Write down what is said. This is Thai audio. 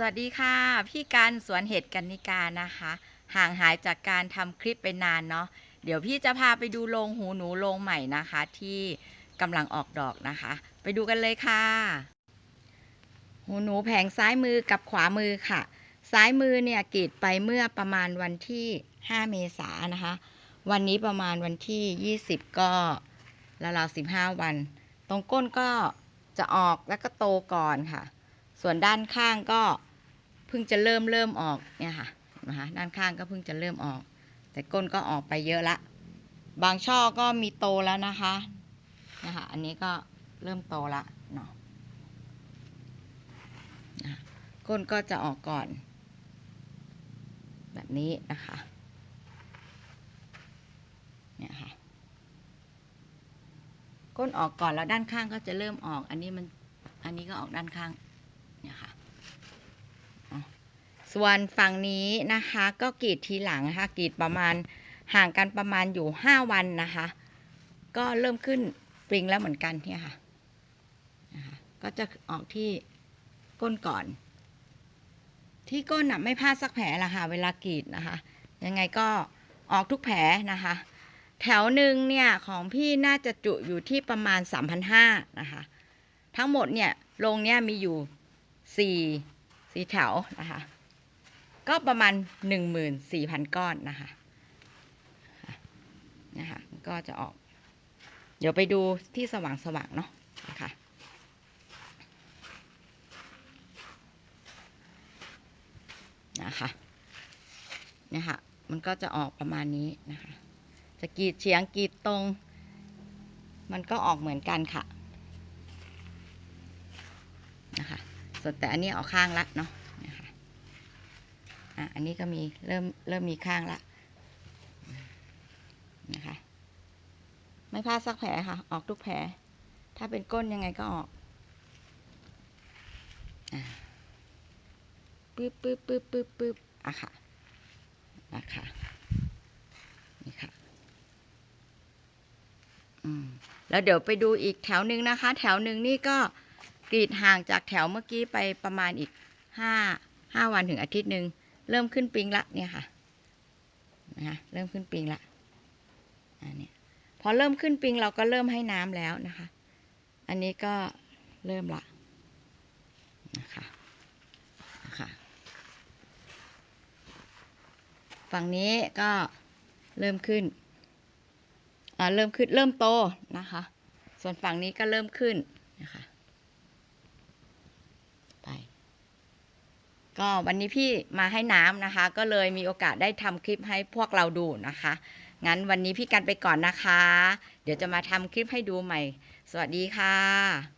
สวัสดีค่ะ พี่การสวนเห็ดกันนิกานะคะ ห่างหายจากการทำคลิปไปนานเนาะเดี๋ยวพี่จะพาไปดูโรงหูหนูโรงใหม่นะคะ ที่กำลังออกดอกนะคะ ไปดูกันเลยค่ะ หูหนูแผงซ้ายมือกับขวามือค่ะ ซ้ายมือเนี่ยกรีดไปเมื่อประมาณวันที่ 5 เมษายนนะคะ วันนี้ประมาณวันที่ 20 ก็ราวๆ15 วัน ตรงก้นก็จะออกแล้วก็โตก่อนค่ะ ส่วนด้านข้างก็ เพิ่งจะเริ่มเริ่มออกเนี่ยค่ะนะคะด้านข้างก็เพิ่งจะเริ่มออก แต่ก้นก็ออกไปเยอะละ บางช่อก็มีโตแล้วนะคะนะคะ อันนี้ก็เริ่มโตละเนาะก้นก็จะออกก่อน แบบนี้นะคะเนี่ยค่ะก้นออกก่อนแล้วด้านข้างก็จะเริ่มออก อันนี้มันอันนี้ก็ออกด้านข้างเนี่ยค่ะ ส่วนฝั่งนี้นะคะก็กรีดทีหลังนะคะกรีดประมาณห่างกันประมาณอยู่ห้าวันนะคะ ก็เริ่มขึ้นปริงแล้วเหมือนกันเนี่ยค่ะนะคะก็จะออกที่ก้นก่อน ที่ก้นน่ะไม่พลาดสักแผลละค่ะ เวลากรีดนะคะ ยังไงก็ออกทุกแผลนะคะ แถวหนึ่งเนี่ยของพี่น่าจะจุอยู่ที่ประมาณ 3,500นะคะ ทั้งหมดเนี่ยโรงเนี้ยมีอยู่สี่สี่แถวนะคะ ก็ประมาณหนึ่งหมื่นสี่พันก้อนนะคะนะคะก็จะออก เดี๋ยวไปดูที่สว่างสว่างๆเนาะนะคะนะคะนี่ยค่ะมันก็จะออกประมาณนี้นะคะ จะกีดเฉียงกีดตรง มันก็ออกเหมือนกันค่ะนะคะส่วนแต่อันนี้ออกข้างละเนาะ อะอันนี้ก็มีเริ่มเริ่มมีข้างละนะคะ ไม่พลาดสักแผลค่ะ ออกทุกแผล ถ้าเป็นก้นยังไงก็ออกอะปึ๊บปึ๊บปึ๊บปึ๊บปึ๊บอะค่ะนะค่ะนี่ค่ะอืมแล้วเดี๋ยวไปดูอีกแถวหนึ่งนะคะ แถวหนึ่งนี่ก็กรีดห่างจากแถวเมื่อกี้ไปประมาณอีกห้าห้าวันถึงอาทิตย์หนึ่ง เริ่มขึ้นปิงละเนี่ยค่ะนะคะเริ่มขึ้นปิงละอันเนี้ยพอเริ่มขึ้นปิงเราก็เริ่มให้น้ำแล้วนะคะ อันนี้ก็เริ่มละนะคะนะคะฝั่งนี้ก็เริ่มขึ้นอ่าเริ่มขึ้นเริ่มโตนะคะ ส่วนฝั่งนี้ก็เริ่มขึ้นนะคะ ไป ก็วันนี้พี่มาให้น้ำนะคะ ก็เลยมีโอกาสได้ทำคลิปให้พวกเราดูนะคะ งั้นวันนี้พี่กันไปก่อนนะคะ เดี๋ยวจะมาทำคลิปให้ดูใหม่ สวัสดีค่ะ